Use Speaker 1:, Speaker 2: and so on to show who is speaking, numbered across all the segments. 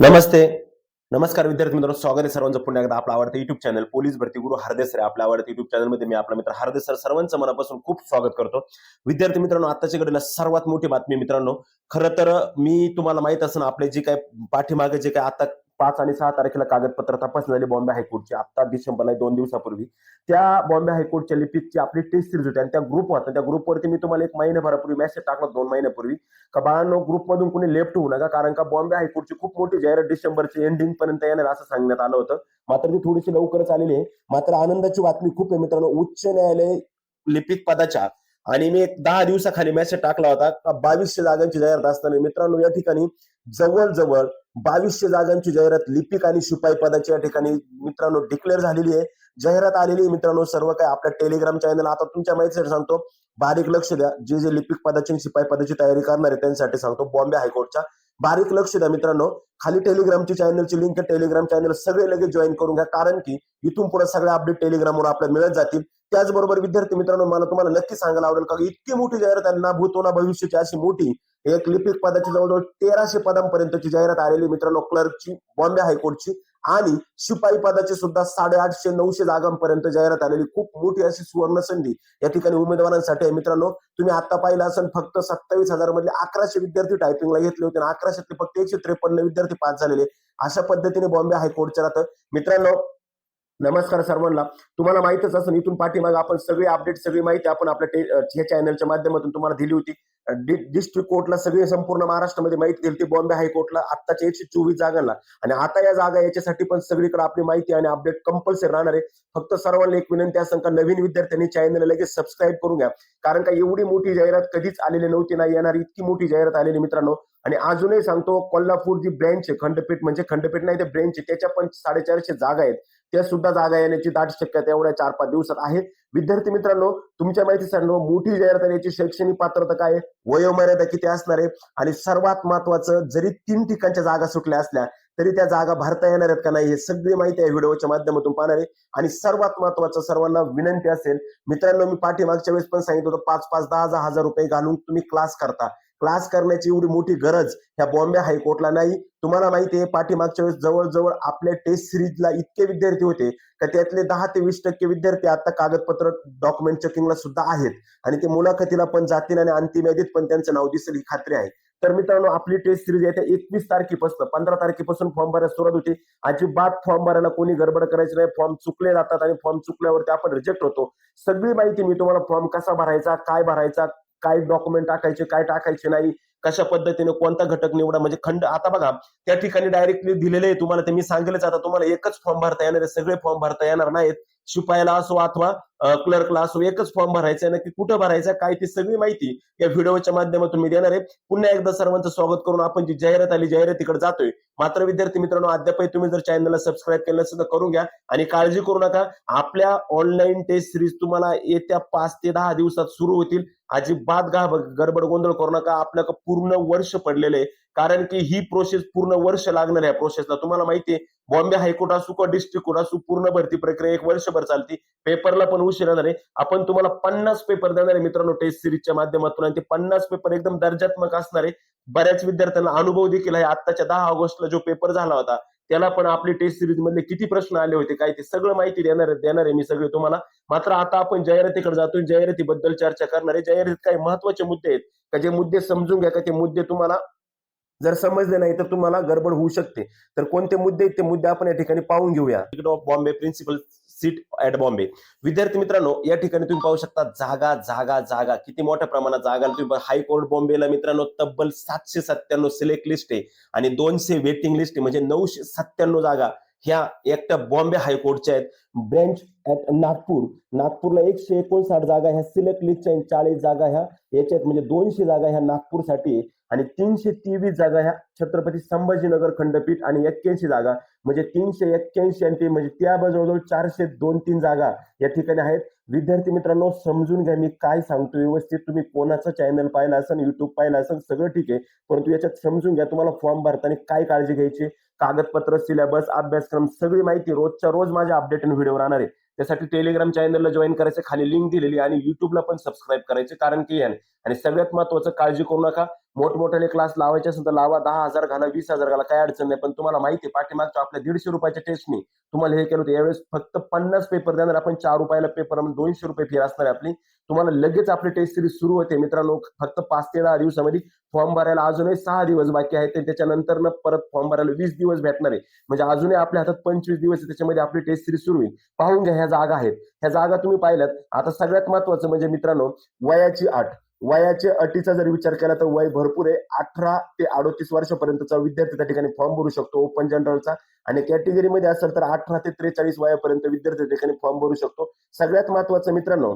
Speaker 1: नमस्ते. नमस्कार विद्यार्थी मित्रांनो स्वागत आहे सर्वांचं पुन्हा एकदा आपलं आवडतं युट्यूब चॅनल पोलीस भरती गुरु हरदेस रे आपल्या आवडतं युट्यूब चॅनलमध्ये मी आपला मित्र हरदेस सर सर्वांचं मनापासून खूप स्वागत करतो. विद्यार्थी मित्रांनो आताच्या घडीला सर्वात मोठी बातमी मित्रांनो. खरं तर मी तुम्हाला माहीत असं आपले जे काय पाठीमागे जे काय आता पाच आणि सहा तारखेला कागदपत्र तपासणी झाली बॉम्बे हायकोर्टची. आता डिसेंबरला दोन दिवसापूर्वी. त्या बॉम्बे हायकोर्टच्या लिपिकची आपली टेस्ट सिरीज होती आणि त्या ग्रुप होता त्या ग्रुपवरती मी तुम्हाला एक महिन्याभरापूर्वी मेसेज टाकला दोन महिन्यापूर्वी. का बाळांनो ग्रुपमधून कुणी लेफ्ट होऊ नका कारण का बॉम्बे हायकोर्टची खूप मोठी जाहिरात डिसेंबरची एंडिंग पर्यंत येणार असं सांगण्यात आलं होतं. मात्र ती थोडीशी लवकरच आलेली आहे. मात्र आनंदाची बातमी खूप आहे मित्रांनो उच्च न्यायालय लिपिक पदाच्या. आणि मी एक दहा दिवसाखाली मेसेज टाकला होता का बावीसशे जागांची जाहिरात असताना. मित्रांनो या ठिकाणी जवळजवळ बावीसशे जागांची जाहिरात लिपिक आणि शिपाई पदाची या ठिकाणी मित्रांनो डिक्लेअर झालेली आहे. जाहिरात आलेली आहे मित्रांनो सर्व काय आपल्या टेलिग्राम चॅनल आता तुमच्या माहितीसाठी सांगतो बारीक लक्ष द्या. जे जे लिपिक पदाची आणि शिपाई पदाची तयारी करणार आहे त्यांच्यासाठी सांगतो बॉम्बे हायकोर्टच्या बारीक लक्ष द्या मित्रांनो. खाली टेलिग्रामची चॅनलची लिंक आहे. टेलिग्राम चॅनल सगळे लगेच जॉईन करून घ्या. कारण की इथून पुढे सगळे अपडेट टेलिग्रामवर आपल्याला मिळत जातील. त्याचबरोबर विद्यार्थी मित्रांनो मला तुम्हाला नक्की सांगायला आवडेल का इतकी मोठी जाहिरात आहे. ना भूतोना भविष्याची अशी मोठी एक लिपिक पदाची जवळजवळ तेराशे पदांपर्यंतची जाहिरात आलेली मित्रांनो. क्लर्कची बॉम्बे हायकोर्टची आणि शिपाई पदाची सुद्धा साडेआठशे नऊशे जागांपर्यंत जाहिरात आलेली खूप मोठी अशी सुवर्ण संधी या ठिकाणी उमेदवारांसाठी आहे. मित्रांनो तुम्ही आता पाहिलं असेल फक्त सत्तावीस हजार मधले अकराशे विद्यार्थी टायपिंगला घेतले होते आणि अकराशेतले फक्त एकशे त्रेपन्न विद्यार्थी पास झालेले. अशा पद्धतीने बॉम्बे हायकोर्टच्या राहतं. मित्रांनो नमस्कार सर्वांना. तुम्हाला माहितच असेल इथून पाठीमागे आपण सगळी अपडेट सगळी माहिती आपण आपल्या टे- चॅनलच्या माध्यमातून तुम्हाला दिली होती. डिस्ट्रिक्ट कोर्टला सगळी संपूर्ण महाराष्ट्रामध्ये माहिती दिली होती बॉम्बे हायकोर्टला आत्ताच्या एकशे चोवीस जागांना. आणि आता या जागा याच्यासाठी पण सगळीकडे आपली माहिती आणि अपडेट कंपल्सरी राहणार आहे. फक्त सर्वांना एक विनंती असं का नवीन विद्यार्थ्यांनी चॅनलला लगेच सबस्क्राईब करून घ्या. कारण का एवढी मोठी जाहिरात कधीच आलेली नव्हती नाही येणार इतकी मोठी जाहिरात आलेली मित्रांनो. आणि अजूनही सांगतो कोल्हापूर जी ब्रँच आहे खंडपीठ म्हणजे खंडपीठ नाही ते ब्रँच आहे. त्याच्या पण साडेचारशे जागा आहेत. त्या सुद्धा जागा येण्याची दाट शक्यता एवढ्या चार पाच दिवसात आहे. विद्यार्थी मित्रांनो तुमच्या माहितीसाठी मोठी जाहिरात याची शैक्षणिक पात्रता काय वयोमर्यादा किती असणार आहे? आणि सर्वात महत्वाचं जरी तीन ठिकाणच्या जागा सुटल्या असल्या तरी त्या जागा भरता येणार आहेत का नाही हे सगळी माहिती आहे व्हिडिओच्या माध्यमातून पाहणार आहे. आणि सर्वात महत्वाचं सर्वांना विनंती असेल मित्रांनो मी पाठीमागच्या वेळेस पण सांगितलं होतं पाच पाच दहा दहा हजार रुपये घालून तुम्ही क्लास करता. क्लास करण्याची एवढी मोठी गरज ह्या बॉम्बे हायकोर्टला नाही. तुम्हाला माहिती आहे पाठीमागच्या वेळेस जवळजवळ आपल्या टेस्ट सिरीजला इतके विद्यार्थी होते का त्यातले दहा ते वीस टक्के विद्यार्थी आता कागदपत्र डॉक्युमेंट चेकिंगला सुद्धा आहेत. आणि ते मुलाखतीला पण जातील आणि अंतिम यादीत पण त्यांचं नाव दिसेल ही खात्री आहे. तर मित्रांनो आपली टेस्ट सिरीज येत्या एकवीस तारखेपासून पंधरा तारखेपासून फॉर्म भरायला सुरुवात होती. अजिबात फॉर्म भरायला कोणी गडबड करायची नाही. फॉर्म चुकले जातात आणि फॉर्म चुकल्यावरती आपण रिजेक्ट होतो. सगळी माहिती मी तुम्हाला फॉर्म कसा भरायचा काय भरायचा काय डॉक्युमेंट टाकायचे काय टाकायचे नाही कशा पद्धतीने कोणता घटक निवडा म्हणजे खंड आता बघा त्या ठिकाणी डायरेक्टली दिलेले आहे तुम्हाला ते मी सांगेलच आता तुम्हाला एकच फॉर्म भरता येणार आहे सगळे फॉर्म भरता येणार नाहीत. शिपायाला असो अथवा क्लर्कला असो एकच फॉर्म भरायचा आहे नक्की कुठं भरायचा काय ती सगळी माहिती या व्हिडिओच्या माध्यमातून मी देणार आहे. पुन्हा एकदा सर्वांचं स्वागत करून आपण जी जाहिरात आली जाहिरातीकडे जातोय. मात्र विद्यार्थी मित्रांनो अद्यापही तुम्ही जर चॅनलला सबस्क्राईब केलं असेल तर करून घ्या आणि काळजी करू नका. आपल्या ऑनलाईन टेस्ट सिरीज तुम्हाला येत्या पाच ते दहा दिवसात सुरू होतील. अजिबात गडबड गोंधळ करू नका. आपल्याकडे पूर्ण वर्ष पडलेलं आहे. कारण की ही प्रोसेस पूर्ण वर्ष लागणार आहे प्रोसेसला तुम्हाला माहिती आहे बॉम्बे हायकोर्ट असू किंवा डिस्ट्रिक्ट कोर्ट असू पूर्ण भरती प्रक्रिया एक वर्षभर चालते. पेपरला पण उशीर येणार आहे. आपण तुम्हाला पन्नास पेपर देणार आहे मित्रांनो टेस्ट सिरीजच्या माध्यमातून. आणि ते पन्नास पेपर एकदम दर्जात्मक असणार आहे. बऱ्याच विद्यार्थ्यांना अनुभव देखील आहे. आत्ताच्या दहा ऑगस्टला जो पेपर झाला होता त्याला पण आपली टेस्ट सिरीज मधले किती प्रश्न आले होते काय ते सगळं माहिती देणार आहे देणार आहे मी सगळे तुम्हाला. मात्र आता आपण जाहिरातीकडे जातो जाहिरातीबद्दल चर्चा करणार आहे. जाहिरातीत काही महत्त्वाचे मुद्दे आहेत का? जे मुद्दे समजून घ्या का? ते मुद्दे तुम्हाला जर समजले नाही तर तुम्हाला गडबड होऊ शकते. तर कोणते मुद्दे आहेत ते मुद्दे आपण या ठिकाणी पाहून घेऊया. Of Bombay principal seat at Bombay विद्यार्थी मित्रांनो या ठिकाणी तुम्ही पाहू शकता जागा जागा जागा. किती मोठ्या प्रमाणात जागा तुम्ही हायकोर्ट बॉम्बेला मित्रांनो तब्बल सातशे सत्त्याण्णव सिलेक्ट लिस्ट आहे. आणि दोनशे वेटिंग लिस्ट आहे. म्हणजे नऊशे सत्त्याण्णव जागा ह्या एकट्या बॉम्बे हायकोर्टच्या आहेत. ब्रँच ऍट नागपूर नागपूरला एकशे एकोणसाठ जागा ह्या सिलेक्ट लिस्टच्या चाळीस जागा ह्या याच्यात म्हणजे दोनशे जागा ह्या नागपूरसाठी आणि तीनशे तेवीस जागा ह्या छत्रपती संभाजीनगर खंडपीठ आणि एक्क्याऐंशी जागा म्हणजे तीनशे एक्क्याऐंशी आणि ते म्हणजे त्या जवळजवळ चारशे दोन तीन जागा या ठिकाणी आहेत. विद्यार्थी मित्रांनो समजून घ्या मी काय सांगतो व्यवस्थित तुम्ही कोणाचं चॅनल पाहिलं असेल युट्यूब पाहिलं असेल सगळं ठीक आहे. परंतु याच्यात समजून घ्या तुम्हाला फॉर्म भरताना काय काळजी घ्यायची. कागदपत्र सिलेबस अभ्यासक्रम सगळी माहिती रोजच्या रोज माझ्या अपडेट आणि व्हिडिओ राहणार आहे. त्यासाठी टेलिग्राम चॅनलला जॉईन करायचं खाली लिंक दिलेली आणि युट्यूबला पण सबस्क्राईब करायचे कारण की याने आणि सगळ्यात महत्वाचं काळजी करू नका. मोठमोठ्याने क्लास लावायचे असेल तर लावा. दहा हजार घाला वीस हजार घाला काय अडचण नाही. पण तुम्हाला माहिती आहे पाठीमागच्या आपल्या दीडशे रुपयाच्या टेस्टनी तुम्हाला हे केलं होतं. यावेळेस फक्त पन्नास पेपर देणार आपण चार रुपयाला पेपर दोनशे रुपये फी असणार आपली. तुम्हाला लगेच आपली टेस्ट सिरीज सुरू होते. मित्रांनो फक्त पाच ते दहा दिवसामध्ये फॉर्म भरायला अजूनही सहा दिवस बाकी आहेत आणि त्याच्यानंतर ना परत फॉर्म भरायला वीस दिवस भेटणार आहे. म्हणजे अजूनही आपल्या हातात पंचवीस दिवस आहे त्याच्यामध्ये आपली टेस्ट सिरीज सुरू होईल. पाहून घ्या ह्या जागा आहेत. ह्या जागा तुम्ही पाहिल्यात. आता सगळ्यात महत्वाचं म्हणजे मित्रांनो वयाची आठ वयाच्या अटीचा जर विचार केला तर वय भरपूर आहे. अठरा ते अडोतीस वर्षापर्यंतचा विद्यार्थी त्या ठिकाणी फॉर्म भरू शकतो. ओपन जनरलचा आणि कॅटेगरीमध्ये असेल तर अठरा ते त्रेचाळीस वयापर्यंत विद्यार्थी त्या ठिकाणी फॉर्म भरू शकतो. सगळ्यात महत्वाचं मित्रांनो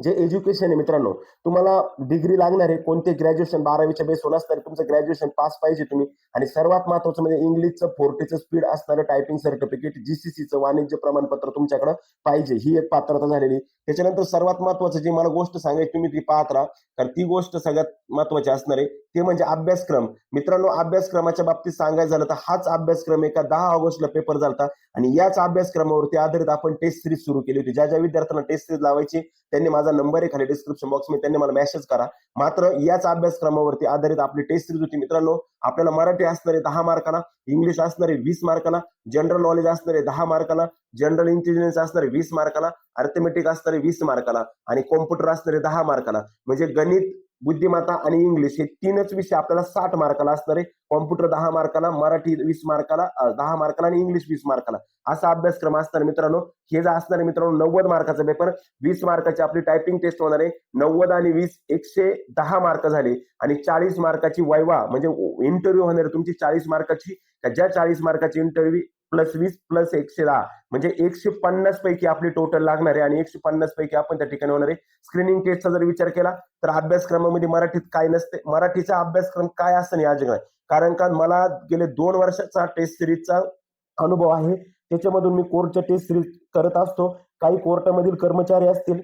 Speaker 1: जे एज्युकेशन आहे मित्रांनो तुम्हाला डिग्री लागणार आहे कोणते ग्रॅज्युएशन बारावीच्या बेसवर असणार तुमचं ग्रॅज्युएशन पास पाहिजे तुम्ही. आणि सर्वात महत्वाचं म्हणजे इंग्लिशचं फोर्टीचं स्पीड असणारं टायपिंग सर्टिफिकेट जीसीसीचं वाणिज्य प्रमाणपत्र तुमच्याकडे पाहिजे. ही एक पात्रता झालेली. त्याच्यानंतर सर्वात महत्वाचं जी मला गोष्ट सांगायची तुम्ही ती पाहत राहा. कारण ती गोष्ट सगळ्यात महत्वाची असणार आहे. ते म्हणजे अभ्यासक्रम. मित्रांनो अभ्यासक्रमाच्या बाबतीत सांगायचं झालं तर हाच अभ्यासक्रम एका दहा ऑगस्टला पेपर झाला आणि याच अभ्यासक्रमावरती आधारित आपण टेस्ट सिरीज सुरू केली होती. ज्या ज्या विद्यार्थ्यांना टेस्ट सिरीज लावायची त्यांनी माझा नंबर आहे खाली डिस्क्रिप्शन बॉक्समध्ये त्यांनी मला मेसेज करा. मात्र याच अभ्यासक्रमावरती आधारित आपली टेस्ट सिरीज होती मित्रांनो. आपल्याला मराठी असणारे दहा मार्कांना इंग्लिश असणारे वीस मार्काला जनरल नॉलेज असणारे दहा मार्काला जनरल इंटेलिजन्स असणारे वीस मार्काला अर्थमेटिक असणारे वीस मार्काला आणि कॉम्प्युटर असणारे दहा मार्काला म्हणजे गणित बुद्धिमत्ता आणि इंग्लिश हे तीनच विषय आपल्याला साठ मार्काला असणार आहे. कॉम्प्युटर दहा मार्काला मराठी वीस मार्काला दहा मार्काला आणि इंग्लिश वीस मार्काला. असा अभ्यासक्रम असणार मित्रांनो. हे जे असणार आहे मित्रांनो नव्वद मार्काचा पेपर वीस मार्काची आपली टायपिंग टेस्ट होणार आहे. नव्वद आणि वीस एकशे दहा मार्क झाले. आणि चाळीस मार्काची वैवा म्हणजे इंटरव्ह्यू होणार आहे तुमची चाळीस मार्काची. ज्या चाळीस मार्काची इंटरव्ह्यू प्लस वीस प्लस एकशे दहा. म्हणजे एकशे पन्नास पैकी आपली टोटल लागणार आहे आणि एकशे पन्नास पैकी आपण त्या ठिकाणी होणार आहे. स्क्रीनिंग टेस्टचा जर विचार केला तर अभ्यासक्रमामध्ये मराठीत काय नसते. मराठीचा अभ्यासक्रम काय असं नाही अजिंक्य कारण का मला गेले दोन वर्षाचा टेस्ट सिरीजचा अनुभव आहे. त्याच्यामधून मी कोर्टच्या टेस्ट सिरीज करत असतो. काही कोर्टामधील कर्मचारी असतील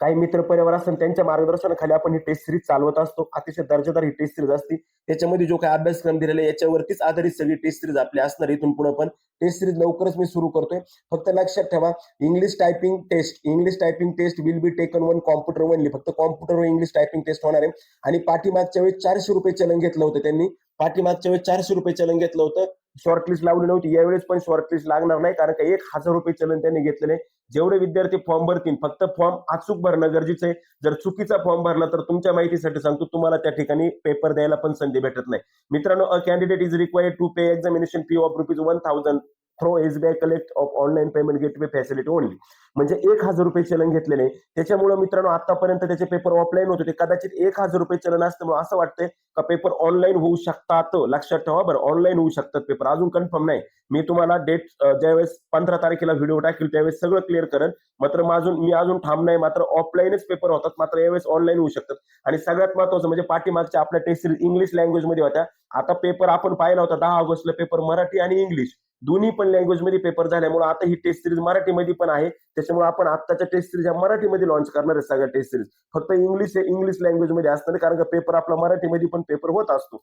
Speaker 1: काही मित्र परिवार असतात त्यांच्या मार्गदर्शनाखाली आपण ही टेस्ट सिरीज चालवत असतो. अतिशय दर्जेदार ही टेस्ट सिरीज असते. त्याच्यामध्ये जो काही अभ्यासक्रम दिलेला आहे याच्यावरतीच आधारित सगळी टेस्ट सिरीज आपली असणार इथून पुढे पण. टेस्ट सिरीज लवकरच मी सुरू करतोय. फक्त लक्षात ठेवा English typing test English typing test will be taken one computer only फक्त कॉम्प्युटरवर इंग्लिश टायपिंग टेस्ट होणार आहे. आणि पाठीमागच्या वेळी चारशे रुपये चलन घेतलं होतं त्यांनी. पाठीमागच्या वेळी चारशे रुपये चलन घेतलं होतं. शॉर्टलिस्ट लावली नव्हती. यावेळेस पण शॉर्टलिस्ट लागणार नाही. कारण का एक हजार रुपये चलन त्यांनी घेतलेले. जेवढे विद्यार्थी फॉर्म भरतील फक्त फॉर्म अचूक भरणं गरजेचं आहे. जर चुकीचा फॉर्म भरला तर तुमच्या माहितीसाठी सांगतो तुम्हाला त्या ठिकाणी पेपर द्यायला पण संधी भेटत नाही. मित्रांनो a candidate is required to pay examination fee of rupees one thousand through SBI collect of online payment gateway facility only म्हणजे एक हजार रुपये चलन घेतलेले. त्याच्यामुळे मित्रांनो आतापर्यंत त्याचे पेपर ऑफलाईन होते. ते कदाचित एक हजार रुपये चलन असल्यामुळे असं वाटतंय का पेपर ऑनलाईन होऊ शकतात? लक्षात ठेवा बरं. ऑनलाईन होऊ शकतात पेपर अजून कन्फर्म नाही. मी तुम्हाला डेट ज्यावेळेस पंधरा तारखेला व्हिडिओ टाकेल त्यावेळेस सगळं क्लिअर करेन. मात्र माझून मी अजून थांब नाही. मात्र ऑफलाईनच पेपर होतात. मात्र यावेळेस ऑनलाईन होऊ शकतात. आणि सगळ्यात महत्वाचं म्हणजे पाठीमागच्या आपल्या टेस्ट सिरीज इंग्लिश लँग्वेजमध्ये होत्या. आता पेपर आपण पाहिला होता दहा ऑगस्टला पेपर मराठी आणि इंग्लिश दोन्ही पण लँग्वेजमध्ये पेपर झाल्यामुळे आता ही टेस्ट सिरीज मराठीमध्ये पण आहे. त्याच्यामुळे आपण आत्ताच्या टेस्ट सिरीज ह्या मराठीमध्ये लॉन्च करणार आहे सगळ्या टेस्ट सिरीज फक्त इंग्लिश हे इंग्लिश लँग्वेजमध्ये असणार कारण का पेपर आपला मराठीमध्ये पण पेपर होत असतो.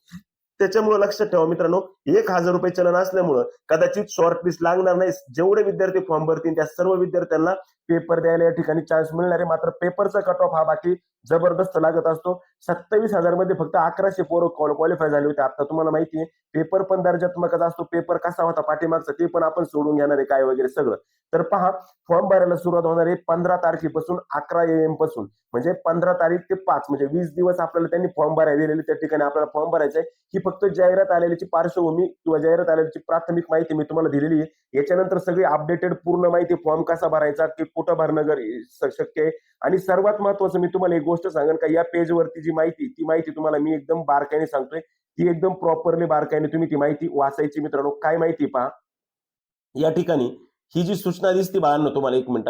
Speaker 1: त्याच्यामुळे लक्षात ठेवा मित्रांनो एक हजार रुपये चलन असल्यामुळं कदाचित शॉर्ट लिस्ट लागणार नाही जेवढे विद्यार्थी फॉर्म भरतील त्या सर्व विद्यार्थ्यांना पेपर द्यायला या ठिकाणी चान्स मिळणार आहे. मात्र पेपरचा कट ऑफ हा बाकी जबरदस्त लागत असतो. सत्तावीस हजारमध्ये फक्त अकराशे पोरं क्वालिफाय झाले होते. आता तुम्हाला माहिती आहे पेपर पण दर्जात्मकच असतो. पेपर कसा होता पाठीमागचा ते पण आपण सोडून घेणार आहे काय वगैरे सगळं. तर पहा फॉर्म भरायला सुरुवात होणार आहे पंधरा तारखेपासून अकरा एमपासून. म्हणजे पंधरा तारीख ते पाच म्हणजे वीस दिवस आपल्याला त्यांनी फॉर्म भरायला दिलेले त्या ठिकाणी आपल्याला फॉर्म भरायचा आहे. ही फक्त जाहिरात आलेल्याची पार्श्वभूमी किंवा जाहिरात आलेल्याची प्राथमिक माहिती मी तुम्हाला दिलेली आहे. याच्यानंतर सगळी अपडेटेड पूर्ण माहिती फॉर्म कसा भरायचा की कुठं भरणं शक्य आहे. आणि सर्वात महत्वाचं मी तुम्हाला एक गोष्ट सांगेन का या पेजवरती जी माहिती ती माहिती तुम्हाला मी एकदम बारकाईने सांगतोय. ती एकदम प्रॉपरली बारकाईने तुम्ही ती माहिती वाचायची मित्रांनो. काय माहिती पहा. या ठिकाणी ही जी सूचना दिसते बाळांनो तुम्हाला एक मिनिट.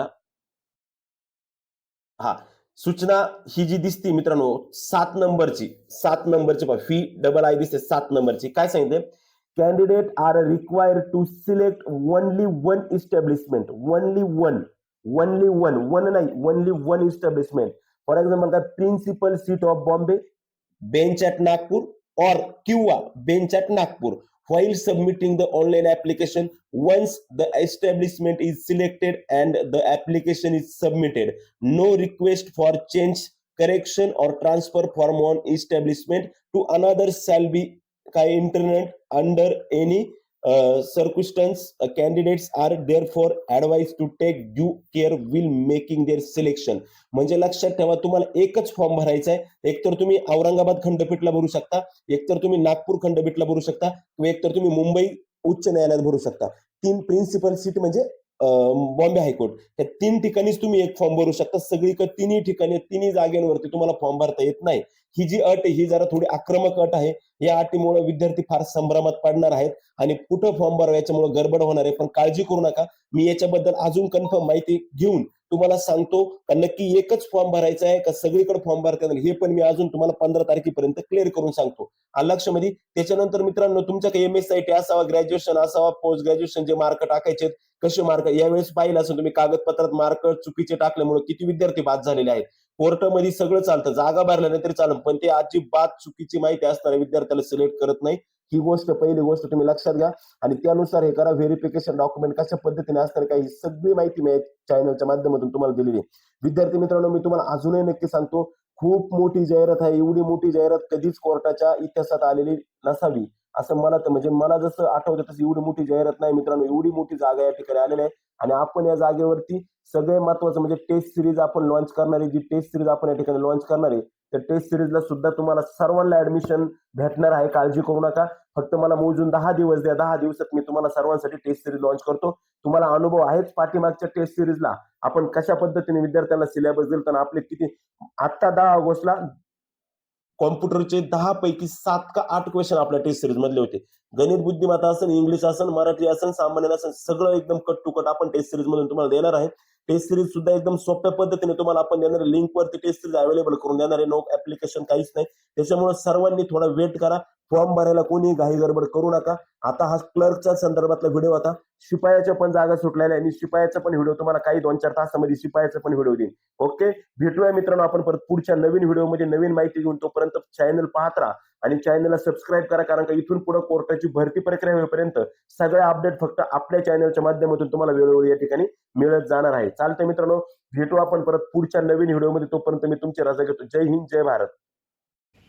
Speaker 1: हा. सूचना ही जी दिसते मित्रांनो सात नंबरची सात नंबरची पहा फी डबल आय दिसते सात नंबरची. काय सांगते candidate are required to select only one establishment only one only one one नाही only one establishment for example काय principal seat of Bombay bench at Nagpur और किंवा bench at Nagpur while submitting the online application once the establishment is selected and the application is submitted no request for change correction or transfer from one establishment to another shall be internet under any Uh, circumstance uh, candidates are therefore advised to take due care while making their selection. म्हणजे लक्षात ठेवा तुम्हाला एकच form भरायचा आहे. एकतर तुम्ही औरंगाबाद खंडपीठला भरू शकता एकतर तुम्ही नागपूर खंडपीठला भरू शकता किंवा एकतर तुम्ही मुंबई उच्च न्यायालयात भरू शकता. तीन प्रिन्सिपल सीट म्हणजे बॉम्बे हायकोर्ट. या तीन ठिकाणीच तुम्ही एक फॉर्म भरू शकता. सगळीकडे तिन्ही ठिकाणी तिन्ही जागेवरती तुम्हाला फॉर्म भरता येत नाही. ही जी अट आहे ही जरा थोडी आक्रमक अट आहे. या अटीमुळे विद्यार्थी फार संभ्रमात पडणार आहेत आणि कुठं फॉर्म भरावा याच्यामुळे गडबड होणार आहे. पण काळजी करू नका. मी याच्याबद्दल अजून कन्फर्म माहिती घेऊन तुम्हाला सांगतो का नक्की एकच फॉर्म भरायचा आहे का सगळीकडे फॉर्म भरता येणार? हे पण मी अजून तुम्हाला पंधरा तारखेपर्यंत क्लिअर करून सांगतो. आलं लक्षामध्ये त्याच्यानंतर मित्रांनो तुमच्याकडे एम एस टी असावा ग्रॅज्युएशन असावा पोस्ट ग्रॅज्युएशन जे मार्क टाकायचे कसे मार्क यावेळेस पाहिलं असेल तुम्ही कागदपत्रात मार्क चुकीचे टाकल्यामुळे किती विद्यार्थी बाद झालेले आहेत. कोर्टामध्ये सगळं चालतं. जागा भरल्या नाही तरी चालेल पण ते अजिबात चुकीची माहिती असताना विद्यार्थ्याला सिलेक्ट करत नाही. ही गोष्ट पहिली गोष्ट तुम्ही लक्षात घ्या. आणि त्यानुसार हे करा व्हेरिफिकेशन डॉक्युमेंट कशा पद्धतीने असणार काय ही सगळी माहिती मी चॅनलच्या माध्यमातून तुम्हाला दिलेली आहे. विद्यार्थी मित्रांनो मी तुम्हाला अजूनही नक्की सांगतो खूप मोठी जाहिरात आहे. एवढी मोठी जाहिरात कधीच कोर्टाच्या इतिहासात आलेली नसावी. असं मला तर म्हणजे मला जसं आठवतं तसं एवढी मोठी जाहिरात नाही मित्रांनो. एवढी मोठी जागा या ठिकाणी आलेली आहे. आणि आपण या जागेवरती सगळे महत्वाचं म्हणजे टेस्ट सिरीज आपण लॉन्च करणारी जी टेस्ट सिरीज आपण या ठिकाणी लॉन्च करणार आहे त्या टेस्ट सिरीजला सुद्धा तुम्हाला सर्वांना ऍडमिशन भेटणार आहे. काळजी करू नका. फक्त मला मोजून दहा दिवस द्या. दहा दिवसात मी तुम्हाला सर्वांसाठी टेस्ट सिरीज लॉन्च करतो. तुम्हाला अनुभव आहेच पाठीमागच्या टेस्ट सिरीजला आपण कशा पद्धतीने विद्यार्थ्यांना सिलेबस दिल तर आपले किती आता दहा ऑगस्टला कॉम्प्युटरचे दहा पैकी सात का आठ क्वेश्चन आपल्या टेस्ट सिरीज मधले होते. गणित बुद्धिमत्ता असेल इंग्लिश असेल मराठी असेल सामान्य असेल सगळं एकदम कट टू कट आपण टेस्ट सिरीज मधून तुम्हाला देणार आहे. टेस्ट सिरीज सुद्धा एकदम सोप्या पद्धतीने तुम्हाला आपण देणार लिंक वरती टेस्ट सिरीज अवेलेबल करून देणार आहे. नो ऍप्लिकेशन काहीच नाही. त्याच्यामुळे सर्वांनी थोडा वेट करा. फॉर्म भरायला कोणी घाई गडबड करू नका. आता हा क्लर्कच्या संदर्भातला व्हिडिओ होता. शिपायाच्या पण जागा सुटलेल्या आहे मी शिपायाचा पण व्हिडिओ तुम्हाला काही दोन चार तासामध्ये शिपायाचा पण व्हिडिओ देईन. ओके? भेटूया मित्रांनो. आपण परत पुढच्या नवीन व्हिडिओमध्ये नवीन माहिती घेऊन तोपर्यंत चॅनल पाहत राहा. आणि चॅनलला सबस्क्राईब करा. कारण का इथून पुढे कोर्टाची भरती प्रक्रिया होईपर्यंत सगळे अपडेट फक्त आपल्या चॅनलच्या माध्यमातून तुम्हाला वेळोवेळी या ठिकाणी मिळत जाणार आहे. चालतंय मित्रांनो. भेटू आपण परत पुढच्या नवीन व्हिडिओमध्ये. तोपर्यंत मी तुमची रजा घेतो. जय हिंद जय भारत.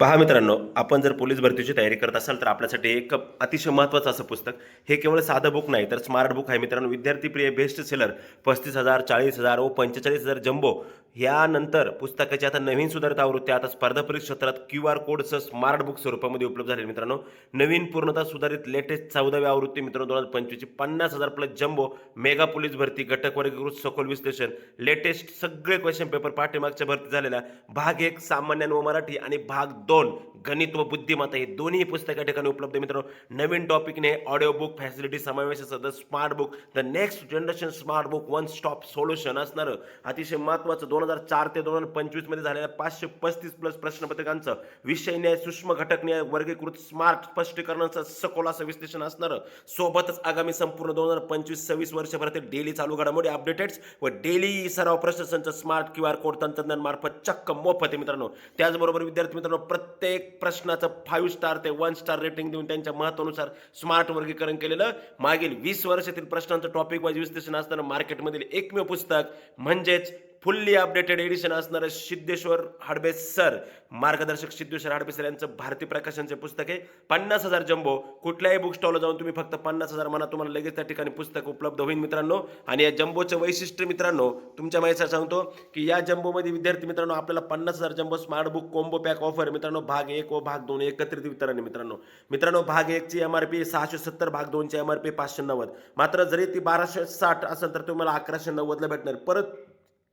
Speaker 1: पहा मित्रांनो आपण जर पोलीस भरतीची तयारी करत असाल तर आपल्यासाठी एक अतिशय महत्त्वाचं असं पुस्तक. हे केवळ साधं बुक नाही तर स्मार्ट बुक आहे मित्रांनो. विद्यार्थी प्रिय बेस्ट सेलर पस्तीस हजार चाळीस हजार व पंचेचाळीस हजार जम्बो यानंतर पुस्तकाची आता नवीन सुधारित आवृत्ती आता स्पर्धा परीक्षा क्षेत्रात क्यू आर कोडसह स्मार्ट बुक स्वरूपामध्ये उपलब्ध झाले मित्रांनो. नवीन पूर्णतः सुधारित लेटेस्ट चौदावी आवृत्ती मित्रांनो दोन हजार पंचवीसची. पन्नास हजार प्लस जम्बो मेगा पोलीस भरती घटक वर्गीकृत सखोल विश्लेषण लेटेस्ट सगळे क्वेश्चन पेपर पाठीमागच्या भरती झालेल्या. भाग एक सामान्य व मराठी आणि भाग दोन गणित व बुद्धिमत्ता हे दोन्ही पुस्तक या ठिकाणी उपलब्ध मित्रांनो. नवीन टॉपिकने ऑडिओ बुक फॅसिलिटी समावेश असं the smart book the next generation smart book one stop solution असणारं. अतिशय महत्त्वाचं दोन हजार चार ते दोन हजार पंचवीसमध्ये झालेल्या पाचशे पस्तीस प्लस प्रश्नपत्रिकांचं विषय न्याय सूक्ष्म घटक न्याय वर्गीकृत स्मार्ट स्पष्टीकरणाचं सखोल असं विश्लेषण असणारं सोबतच आगामी संपूर्ण दोन हजार पंचवीस सव्वीस वर्षभरात डेली चालू घडामोडी अपडेटेड्स व डेली सराव प्रशासनचं स्मार्ट क्यू आर कोड तंत्रज्ञान मार्फत चक्क मोफत आहे मित्रांनो. त्याचबरोबर विद्यार्थी मित्रांनो प्रत्येक प्रश्नाचं फाईव्ह स्टार ते वन स्टार रेटिंग देऊन त्यांच्या महत्वानुसार स्मार्ट वर्गीकरण केलेलं. मागील वीस वर्षातील प्रश्नांचं टॉपिक वाईज विश्लेषण असताना मार्केटमधील एकमेव पुस्तक म्हणजेच फुल्ली अपडेटेड एडिशन असणारं सिद्धेश्वर हडबे सर मार्गदर्शक सिद्धेश्वर हडबे सर यांचं भारतीय प्रकाशनचे पुस्तक आहे. पन्नास हजार जम्बो. कुठल्याही बुक स्टॉलला जाऊन तुम्ही फक्त पन्नास हजार म्हणा तुम्हाला लगेच त्या ठिकाणी पुस्तक उपलब्ध होईल मित्रांनो. आणि या जम्बोचं वैशिष्ट्य मित्रांनो तुमच्या माहिती सांगतो की या जम्बोमध्ये विद्यार्थी मित्रांनो आपल्याला पन्नास हजार jumbo smart book combo pack offer मित्रांनो. भाग एक व भाग दोन एकत्रित वितरण आहे मित्रांनो. मित्रांनो भाग एकची एम आर पी सहाशे सत्तर भाग दोनची एम आर पी पाचशे नव्वद. मात्र जरी ती बाराशे साठ असेल तर तुम्हाला अकराशे नव्वदला भेटणार. परत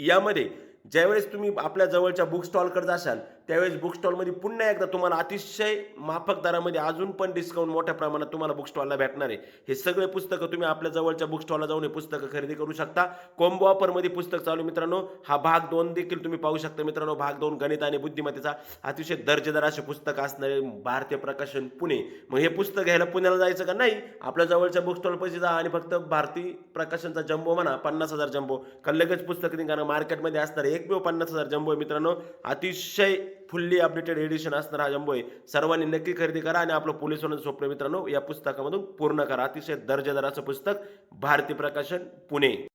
Speaker 1: यामध्ये ज्यावेळेस तुम्ही आपल्या जवळच्या बुक स्टॉलकडे जाशाल त्यावेळेस बुक स्टॉलमध्ये पुन्हा एकदा तुम्हाला अतिशय माफक दरामध्ये अजून पण डिस्काउंट मोठ्या प्रमाणात तुम्हाला बुक स्टॉलला भेटणार आहे. हे सगळे पुस्तकं तुम्ही आपल्या जवळच्या बुक स्टॉलला जाऊन हे पुस्तकं खरेदी करू शकता. कॉम्बो ऑफरमध्ये पुस्तक चालू मित्रांनो. हा भाग दोन देखील तुम्ही पाहू शकता मित्रांनो. भाग दोन गणित आणि बुद्धिमत्तेचा अतिशय दर्जेदार असे पुस्तक असणारे भारतीय प्रकाशन पुणे. मग हे पुस्तक घ्यायला पुण्याला जायचं का? नाही. आपल्या जवळच्या बुक स्टॉल पैसे जा आणि फक्त भारती प्रकाशनचा जम्बो म्हणा पन्नास हजार जम्बो. का लगेच पुस्तक निघाणं मार्केटमध्ये असणार एकमेव पन्नास हजार जम्बो मित्रांनो. अतिशय फुल्ली अपडेटेड एडिशन असणार हा जम्बो आहे. सर्वांनी नक्की खरेदी करा आणि आपलं पोलीस होण्याचं स्वप्न मित्रांनो या पुस्तकामधून पूर्ण करा. अतिशय दर्जेदार असं पुस्तक. भारतीय प्रकाशन पुणे.